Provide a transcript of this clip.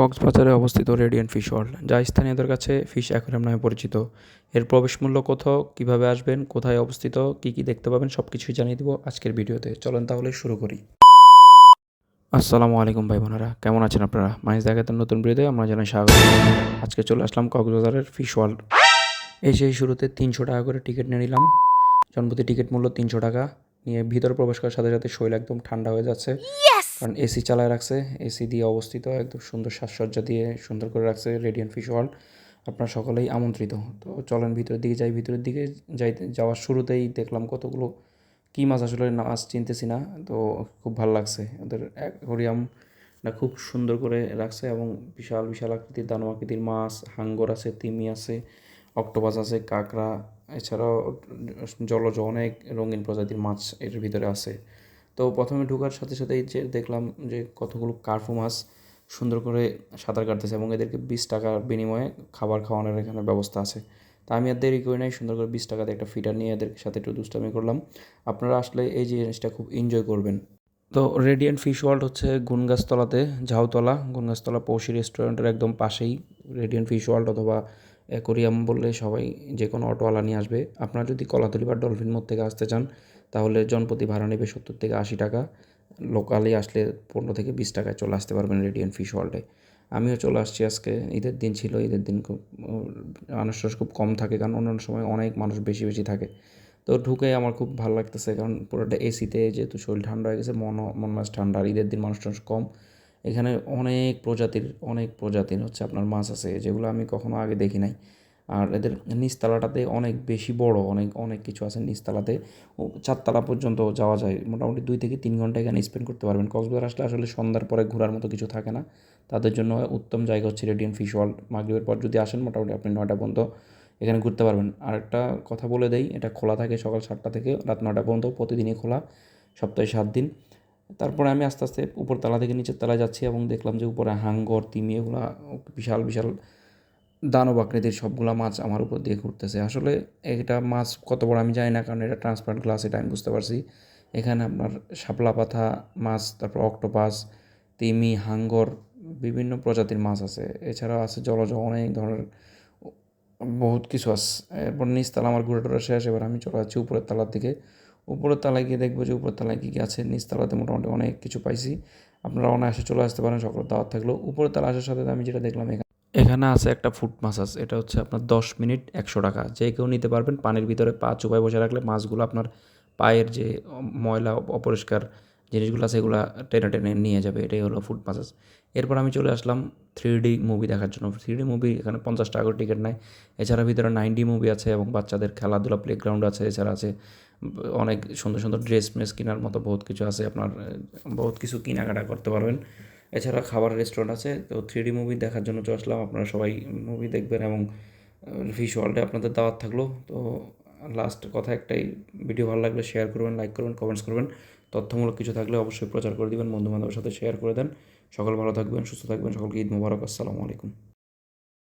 কক্সবাজারে অবস্থিত radiant fish world, যা স্থানীয়দের কাছে ফিশ অ্যাকোয়ারিয়াম নামে পরিচিত। এর প্রবেশ মূল্য কোথাও, কীভাবে আসবেন, কোথায় অবস্থিত, কী কী দেখতে পাবেন সব কিছুই জানিয়ে দিব আজকের ভিডিওতে। চলেন তাহলে শুরু করি। আসসালামু আলাইকুম ভাই বোনেরা, কেমন আছেন আপনারা? মাইজ দেখাতে নতুন ভিডিওতে আমরা জানাই স্বাগত। আজকে চলে আসলাম কক্সবাজারের ফিশ ওয়ার্ল্ড। এই সেই শুরুতে তিনশো টাকা করে টিকিট নিয়ে নিলাম। জনপ্রতি টিকিট মূল্য তিনশো টাকা। নিয়ে ভিতরে প্রবেশ করার সাথে সাথে শৈল একদম ঠান্ডা হয়ে যাচ্ছে। কারণ এসি চালায় রাখছে এসি দিয়ে অবস্থিত, একদম সুন্দর সাজসজ্জা দিয়ে সুন্দর করে রাখছে রেডিয়ান ফিশ ওয়ার্ল্ড আপনারা সকলেই আমন্ত্রিত। তো চলেন ভিতরের দিকে যাই, ভিতরের দিকে যাইতে যাওয়ার শুরুতেই দেখলাম কতগুলো কী মাছ আসলে মাছ চিনতেছি না। তো খুব ভালো লাগছে। ওদের অ্যাকোরিয়ামটা খুব সুন্দর করে রাখছে এবং বিশাল বিশাল আকৃতির দানো আকৃতির মাছ, হাঙ্গর আছে, তিমি আছে, অক্টোপাস আছে, কাঁকড়া, এছাড়াও জলজ অনেক রঙিন প্রজাতির মাছ এর ভিতরে আছে। তো প্রথমে ঢোকার সাথে সাথেই যে দেখলাম যে কতগুলো কার্ফু মাছ সুন্দর করে সাঁতার কাটতেছে এবং এদেরকে বিশ টাকার বিনিময়ে খাবার খাওয়ানোর এখানে ব্যবস্থা আছে। তা আমি আর দেরি করি নাই, সুন্দর করে বিশ টাকাতে একটা ফিটার নিয়ে এদের সাথে একটু দুষ্টামি করলাম। আপনারা আসলে এই জিনিসটা খুব এনজয় করবেন। তো রেডিয়েন্ট ফিশ ওয়ার্ল্ড হচ্ছে গুনগাছতলাতে, ঝাউতলা, গুনগাছতলা পৌষি রেস্টুরেন্টের একদম পাশেই। রেডিয়েন্ট ফিশ ওয়ার্ল্ড অথবা অ্যাকোরিয়াম বললে সবাই যে কোনো অটোওয়ালা নিয়ে আসবে। আপনারা যদি কলাতলি বা ডলফিন মোড় থেকে আসতে চান তাহলে জনপ্রতি ভাড়া নেবে সত্তর থেকে আশি টাকা। লোকালি আসলে পনেরো থেকে বিশ টাকায় চলে আসতে পারবেন রেডিয়েন্ট ফিশ ওয়ার্ল্ডে আমিও চলে আসছি আজকে। ঈদের দিন ছিল, ঈদের দিন খুব মানুষ খুব কম থাকে কারণ অন্যান্য সময় অনেক মানুষ বেশি বেশি থাকে। তো ঢুকে আমার খুব ভালো লাগতেছে কারণ পুরোটা এসিতে যেহেতু শরীর ঠান্ডা হয়ে গেছে, মন মন মাছ ঠান্ডা। আর ঈদের দিন মানুষ টানুষ কম। এখানে অনেক প্রজাতির অনেক প্রজাতির হচ্ছে আপনার মাছ আছে, যেগুলো আমি কখনো আগে দেখি নাই। আর এদের নিচতলাটাতে অনেক বেশি বড়, অনেক অনেক কিছু আছে নিচতলাতে। চারতলা পর্যন্ত যাওয়া যায়। মোটামুটি দুই থেকে তিন ঘণ্টা এখানে স্পেন্ড করতে পারবেন। কক্সবাজার আসলে আসলে সন্ধ্যার পরে ঘোরার মতো কিছু থাকে না। তাদের জন্য উত্তম জায়গা হচ্ছে রেডিয়ান ফিশ ওয়ার্ল্ড। মাগরীবের পর যদি আসেন, মোটামুটি আপনি নয়টা পর্যন্ত এখানে ঘুরতে পারবেন। আর একটা কথা বলে দেই, এটা খোলা থাকে সকাল সাতটা থেকে রাত নটা পর্যন্ত, প্রতিদিনই খোলা, সপ্তাহে সাত দিন। তারপরে আমি আস্তে আস্তে উপর তলা থেকে নিচের তলায় যাচ্ছি এবং দেখলাম যে উপরে হাঙ্গর, তিমি, এগুলো বিশাল বিশাল দানব আকৃতির সবগুলো মাছ আমার উপর দিয়ে ঘুরতেছে। আসলে এটা মাছ কত বড় আমি জানি না, কারণ এটা ট্রান্সপারেন্ট গ্লাস এটা আমি বুঝতে পারছি। এখানে আপনার শাপলা পাথা মাছ, তারপর অক্টোপাস তিমি, হাঙ্গর, বিভিন্ন প্রজাতির মাছ আছে। এছাড়াও আছে জলজ, অনেক ধরনের বহুত কিছু আছে। এরপর নিচতলা আমার ঘুরে টুরে শেষ, এবার আমি চলে যাচ্ছি উপরের তলার দিকে। উপরের তলায় গিয়ে দেখব যে উপরের তলায় কী কী আছে। নিচতলাতে মোটামুটি অনেক কিছু পাইছি। আপনারা অনায়াসে চলে আসতে পারেন সকল দাওয়াত থাকলেও উপরের তলা আসার সাথে আমি যেটা দেখলাম এখানে এখানে আছে একটা ফুট মাসাজ এটা হচ্ছে আপনার দশ মিনিট একশো টাকা। যে কেউ নিতে পারবেন, পানির ভিতরে পা চুপায় বসে রাখলে মাছগুলো আপনার পায়ের যে ময়লা অপরিষ্কার জিনিসগুলো আছে, এগুলো টেনে টেনে নিয়ে যাবে। এটাই হলো ফুড মাসাজ এরপর আমি চলে আসলাম থ্রি ডি মুভি দেখার জন্য। থ্রি ডি মুভি এখানে পঞ্চাশ টাকা করে টিকিট নেয়। এছাড়া ভিতরে নাইন ডি মুভি আছে এবং বাচ্চাদের খেলাধুলা প্লেগ্রাউন্ড আছে। এছাড়া আছে অনেক সুন্দর সুন্দর ড্রেস মেস কেনার মতো বহুত কিছু আছে। আপনার বহুত কিছু কেনাকাটা করতে পারবেন। এছাড়া খাবার রেস্টুরেন্ট আছে, তো থ্রি মুভি দেখার জন্য চলে আসলাম। আপনারা সবাই মুভি দেখবেন এবং ভিজুয়ালটা আপনাদের দাওয়াত থাকল। তো লাস্ট কথা একটাই ভিডিও ভালো লাগলে শেয়ার করবেন লাইক করবেন কমেন্টস করবেন। তথ্যমূলক কিছু থাকলে অবশ্যই প্রচার করে দেবেন বন্ধু বান্ধবের সাথে শেয়ার করে দেন। সকল ভালো থাকবেন, সুস্থ থাকবেন, সকলকে ঈদ মুবারক, আসসালামু আলাইকুম।